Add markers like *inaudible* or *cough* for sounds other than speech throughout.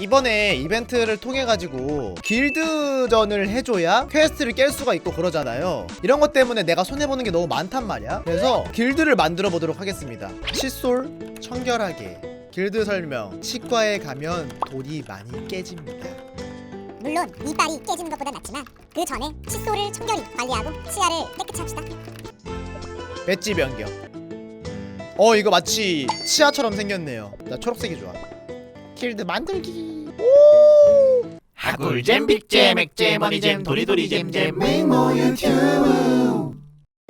이번에 이벤트를 통해 가지고 길드전을 해줘야 퀘스트를 깰 수가 있고 그러잖아요. 이런 것 때문에 내가 손해보는 게 너무 많단 말이야. 그래서 길드를 만들어 보도록 하겠습니다. 칫솔 청결하게. 길드 설명. 치과에 가면 돌이 많이 깨집니다. 물론 이빨이 깨지는 것보단 낫지만 그 전에 칫솔을 청결히 관리하고 치아를 깨끗이 합시다. 배지 변경. 어 이거 마치 치아처럼 생겼네요. 나 초록색이 좋아 길드 만들기. 하굴잼 빅잼 액잼 머니잼 도리도리 잼 잼. 맹모 유튜브.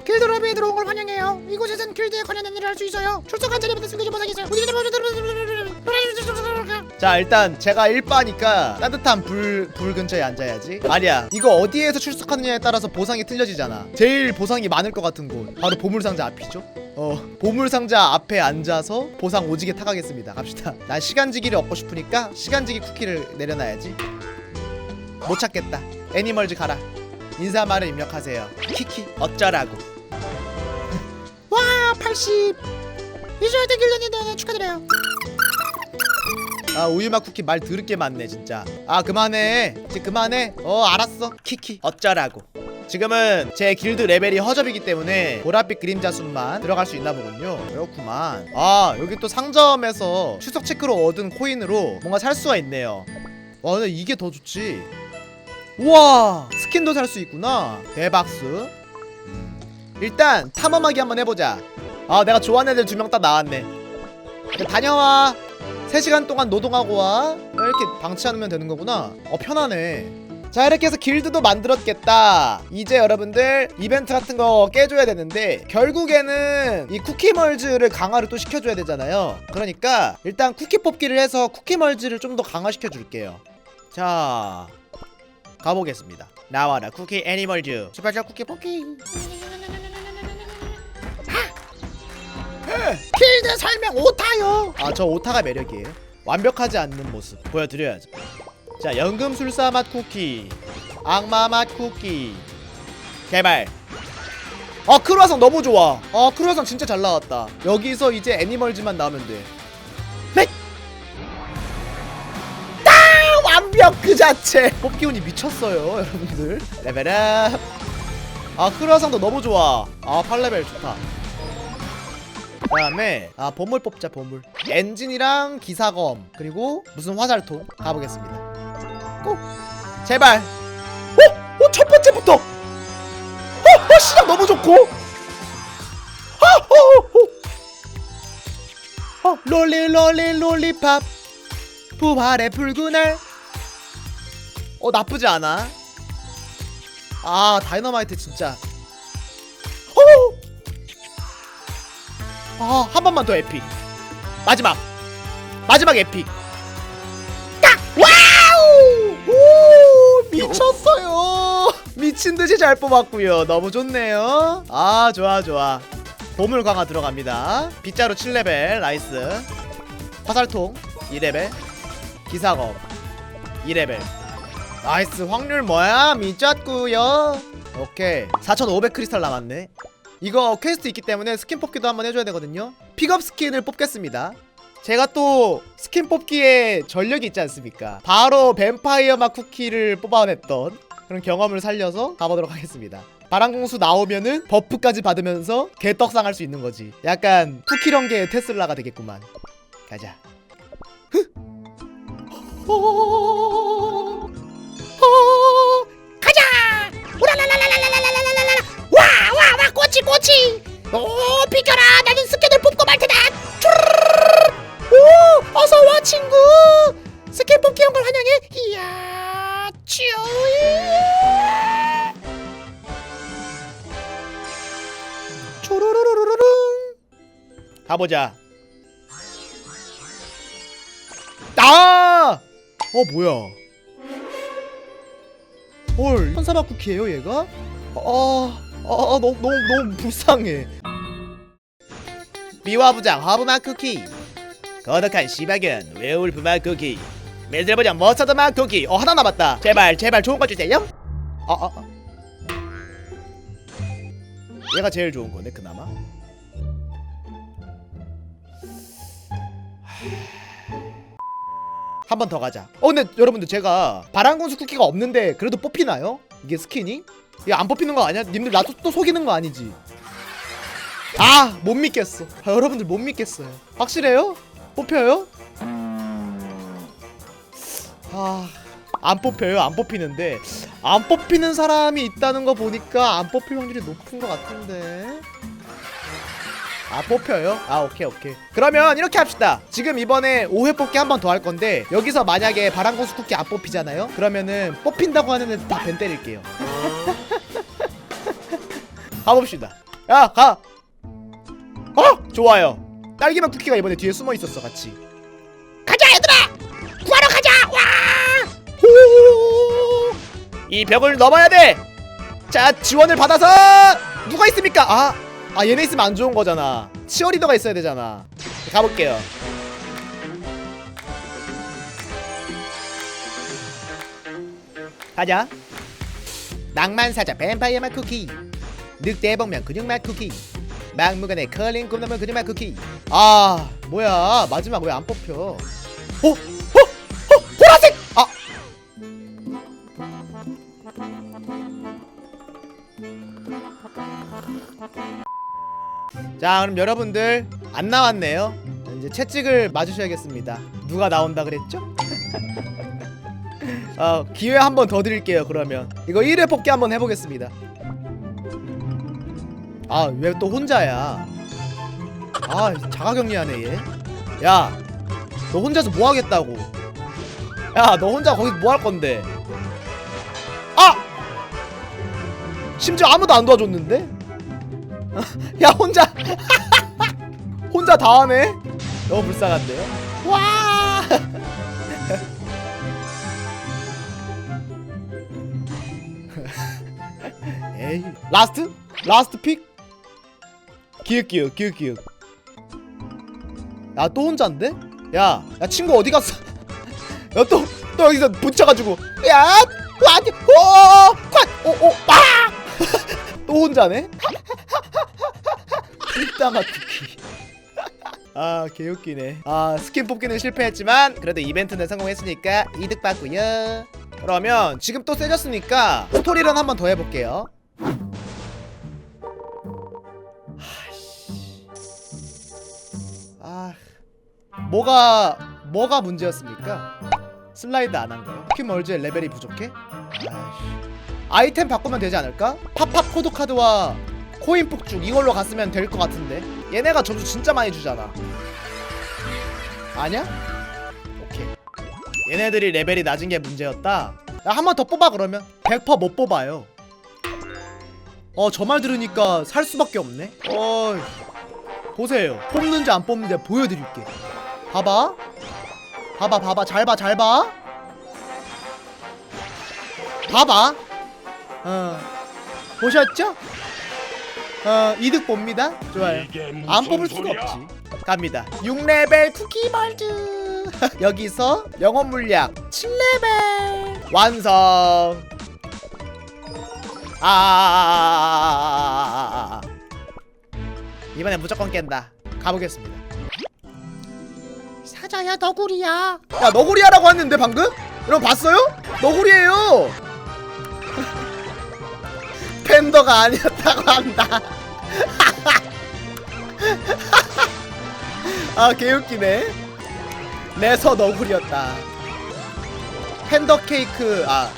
길드 로비에 들어온 걸 환영해요. 이곳에선 길드에 관련된 일을 할 수 있어요. 출석한 자리부터 보상이 있어요. 자 일단 제가 1바니까 따뜻한 불, 불 근처에 앉아야지. 아니야 이거 어디에서 출석하느냐에 따라서 보상이 틀려지잖아. 제일 보상이 많을 것 같은 곳. 바로 보물상자 앞이죠 어 보물상자 앞에 앉아서 보상 오지게 타가겠습니다. 갑시다. 난 시간지기를 얻고 싶으니까 시간지기 쿠키를 내려놔야지. 못 찾겠다. 애니멀즈 가라. 인사말을 입력하세요. 키키 어쩌라고. *laughs* 와 80 이주얼 길련인데 축하드려요. 아 우유맛 쿠키 말 더럽게 많네 진짜. 아 그만해. 이제 그만해. 어 알았어. 키키 어쩌라고 지금은 제 길드 레벨이 허접이기 때문에 보랏빛 그림자 숲만 들어갈 수 있나 보군요. 그렇구만. 아 여기 또 상점에서 추석 체크로 얻은 코인으로 뭔가 살 수가 있네요. 와 근데 이게 더 좋지. 우와 스킨도 살 수 있구나. 대박스 음. 일단 탐험하기 한번 해보자. 아 내가 좋아하는 애들 두 명 딱 나왔네. 다녀와. 3시간 동안 노동하고 와. 이렇게 방치하면 되는 거구나. 어 편하네 자 이렇게 해서 길드도 만들었겠다. 이제 여러분들 이벤트 같은 거 깨줘야 되는데 결국에는 이 쿠키멀즈를 강화를 또 시켜줘야 되잖아요. 그러니까 일단 쿠키 뽑기를 해서 쿠키멀즈를 좀 더 강화시켜 줄게요. 자 가보겠습니다. 나와라 쿠키 애니멀즈 스페셜 쿠키 뽑기. 필드 설명 오타요. 아 저 오타가 매력이에요. 완벽하지 않는 모습 보여드려야죠 자 연금술사 맛 쿠키 악마 맛 쿠키. 개발. 아 크루아상 너무 좋아. 아 크루아상 진짜 잘 나왔다. 여기서 이제 애니멀즈만 나오면 돼! 완벽 그 자체. 뽑기 운이 미쳤어요 여러분들. 레벨업. 아 크루아상도 너무 좋아. 아 8레벨 좋다. 그 다음에 아 보물 뽑자 보물. 엔진이랑 기사검. 그리고 무슨 화살통? 가보겠습니다 고 제발 어? 어? 첫 번째부터 어? 어 시작 너무 좋고 어? 어? 어? 어? 롤리 롤리 롤리팝 부활의 붉은 알어 나쁘지 않아 아 다이너마이트 진짜 어? 아, 한 번만 더 에픽. 마지막. 마지막 에픽. 미쳤어요. 미친 듯이 잘 뽑았고요. 너무 좋네요. 아, 좋아, 좋아. 보물 강화 들어갑니다. 빗자루 7레벨. 나이스. 화살통 2레벨. 기사검 2레벨. 나이스. 확률 뭐야? 미쳤고요. 오케이. 4,500 크리스탈 남았네. 이거 퀘스트 있기 때문에 스킨 뽑기도 한번 해줘야 되거든요 픽업 스킨을 뽑겠습니다 제가 또 스킨 뽑기에 전력이 있지 않습니까 바로 뱀파이어 맛 쿠키를 뽑아냈던 그런 경험을 살려서 가보도록 하겠습니다. 바람공수 나오면은 버프까지 받으면서 개떡상 할 수 있는 거지. 약간 쿠키런계의 테슬라가 되겠구만. 가자. 흐! 호! 호! 가자! 우라라라라라라라라라라 와와와 꼬치 꼬치! 오 비켜라! 나는 스캔을 뽑고 말 테다! 쭈르르르르. 오 어서 와 친구! 스캔 뽑기 온걸 환영해! 이야 가보자 아! 어 뭐야 헐 천사맛 쿠키예요 얘가? 아, 아, 아 너무 너무 너무 불쌍해. 미화부장 허브맛 쿠키, 거덕한 시바견 웨울프맛 쿠키, 매들보장 머스터드 맛 쿠키. 어 하나 남았다. 제발 제발 좋은 거 주세요. 아 아. 아. 얘가 제일 좋은 거네 그나마. 한 번 더 가자 어 근데 여러분들 제가 바람군수 쿠키가 없는데 그래도 뽑히나요? 이게 스킨이? 이거 안 뽑히는 거 아니야? 님들 나 또 속이는 거 아니지? 아 못 믿겠어 아, 여러분들 못 믿겠어요 확실해요? 뽑혀요? 아... 안 뽑혀요 안 뽑히는데 안 뽑히는 사람이 있다는 거 보니까 안 뽑힐 확률이 높은 것 같은데 아 뽑혀요? 아 오케이 오케이. 그러면 이렇게 합시다. 지금 이번에 5회 뽑기 한 번 더 할 건데 여기서 만약에 바람고수 쿠키 안 뽑히잖아요? 그러면은 뽑힌다고 하는 애들 다 벤 때릴게요. *laughs* 가봅시다. 야 가! 어? 좋아요. 딸기맛 쿠키가 이번에 뒤에 숨어 있었어 같이. 가자 얘들아! 구하러 가자! 와! 후! 이 벽을 넘어야 돼 자 지원을 받아서 누가 있습니까? 아, 아 얘네 있으면 안 좋은 거잖아. 치어리더가 있어야 되잖아. 가볼게요. 가자. 낭만사자 뱀파이어 맛 쿠키. 늑대봉면 근육 맛 쿠키. 막무가내 컬링 꿈나물 근육 맛 쿠키. 아 뭐야. 마지막 왜 안 뽑혀? 어? 자 그럼 여러분들 안 나왔네요. 이제 채찍을 맞으셔야겠습니다. 누가 나온다 그랬죠? *laughs* 어 기회 한 번 더 드릴게요 그러면. 이거 1회 뽑기 한번 해보겠습니다. 아 왜 또 혼자야? 아 자가격리하네 얘야 너 혼자서 뭐 하겠다고? 야 너 혼자 거기서 뭐 할 건데? 아! 심지어 아무도 안 도와줬는데 *laughs* 야 혼자. *laughs* 혼자 다 하네? 너무 불쌍한데요? 와! *laughs* 에이 라스트? 라스트 픽? 기윽기윽 기윽기윽 야또 혼자인데? 야, 야 친구 어디 갔어? 야또또 여기서 붙여가지고. 야 와디 오콱오오빠또 혼자네 이따가 쿠키 *laughs* 아 개웃기네 아 스킨 뽑기는 실패했지만 그래도 이벤트는 성공했으니까 이득 받고요 그러면 지금 또 세졌으니까 스토리런 한번 더 해볼게요 아 뭐가 뭐가 문제였습니까? 슬라이드 안 한 거요? 포켓몬즈의 레벨이 부족해? 아이씨. 아이템 바꾸면 되지 않을까? 팝팝 코드 카드와 코인 폭죽 이걸로 갔으면 될 것 같은데. 얘네가 점수 진짜 많이 주잖아. 아냐? 오케이. 얘네들이 레벨이 낮은 게 문제였다. 야한번 더 뽑아 그러면. 100%못 뽑아요. 어 저 말 들으니까 살 수밖에 없네. 어이. 보세요. 뽑는지 안 뽑는지 보여드릴게. 봐봐. 봐봐 봐봐. 잘 봐 잘 봐. 봐봐. 어. 보셨죠? 어 이득 봅니다 좋아요 안 뽑을 수가 없지 갑니다 6레벨 쿠키멀드 여기서 영혼 물약 7레벨 완성 아 이번에 무조건 깬다 가보겠습니다 사자야 너구리야 야 너구리야라고 했는데 방금? 여러분 봤어요? 너구리예요 팬더가 아니었다고 한다 아 개웃기네. 내서 너구리였다. 팬더 케이크 아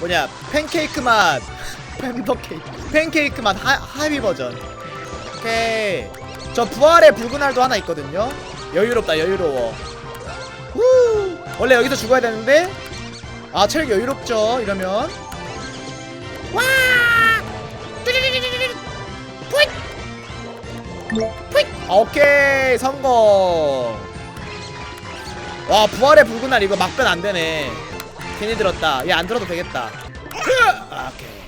뭐냐 팬케이크 맛. *laughs* 팬더 케이크. 팬케이크 맛 하, 하위 버전. 오케이. 저 부활의 붉은 알도 하나 있거든요. 여유롭다 여유로워. 후! 원래 여기서 죽어야 되는데? 아 체력 여유롭죠 이러면. 와 오케이 성공. 와 부활의 붉은 알 이거 막변 안 되네. 괜히 들었다. 얘 안 들어도 되겠다. 아, 오케이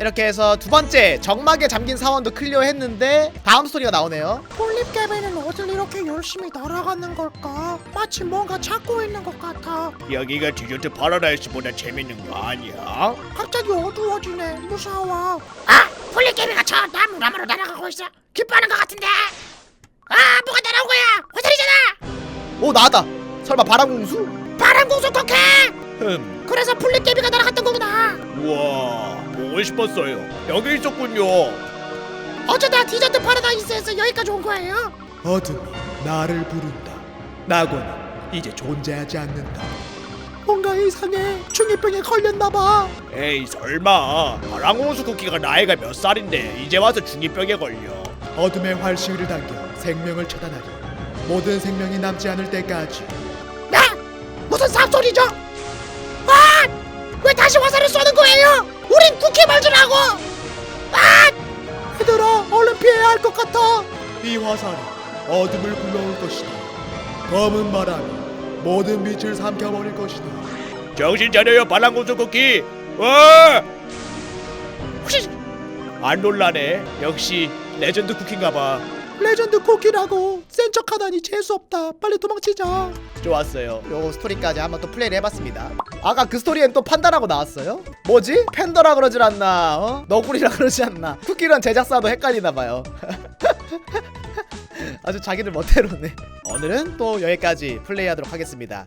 이렇게 해서 두 번째 정막에 잠긴 사원도 클리어했는데 다음 스토리가 나오네요 폴립개비는 어딜 이렇게 열심히 날아가는 걸까? 마치 뭔가 찾고 있는 것 같아. 여기가 디저트 파라다이스보다 재밌는 거 아니야? 갑자기 어두워지네. 무서워. 아, 폴리개미가 저 나무 나무로 날아가고 있어. 기뻐하는 것 같은데. 아, 뭐가 날아온 거야? 화살이잖아. 오 나다 설마 바람공수? 파란공수 쿠키 흠 그래서 폴리깨비가 날아갔던 거구나 우와 보고 싶었어요. 여기 있었군요. 어쩌다 디저트 파라다이스에서 여기까지 온 거예요? 어둠이 나를 부른다. 낙원은 이제 존재하지 않는다. 뭔가 이상해. 중이병에 걸렸나봐. 에이 설마. 바람공수 쿠키가 나이가 몇 살인데 이제 와서 중이병에 걸려. 어둠의 활시위를 당겨 생명을 차단하리. 모든 생명이 남지 않을 때까지. 네? 무슨 삽소리죠? 아! 왜 다시 화살을 쏘는 거예요? 우린 쿠키 말주라고! 얘들아 얼른 피해야 할 것 같아. 이 화살이 어둠을 불러올 것이다. 검은 바람이 모든 빛을 삼켜버릴 것이다. 정신 차려요 바람공수 쿠키 와! 혹시 안 놀라네. 역시 레전드 쿠키인가봐 레전드 쿠키라고. 센 척하다니 재수없다. 빨리 도망치자. 좋았어요. 요 스토리까지 한번 또 플레이를 해봤습니다. 아까 그 스토리엔 또 판다라고 나왔어요? 뭐지? 팬더라 그러질 않나 어? 너구리라 *laughs* 그러지 않나. 쿠키런 제작사도 헷갈리나봐요. *laughs* 아주 자기들 멋대로네. 오늘은 또 여기까지 플레이하도록 하겠습니다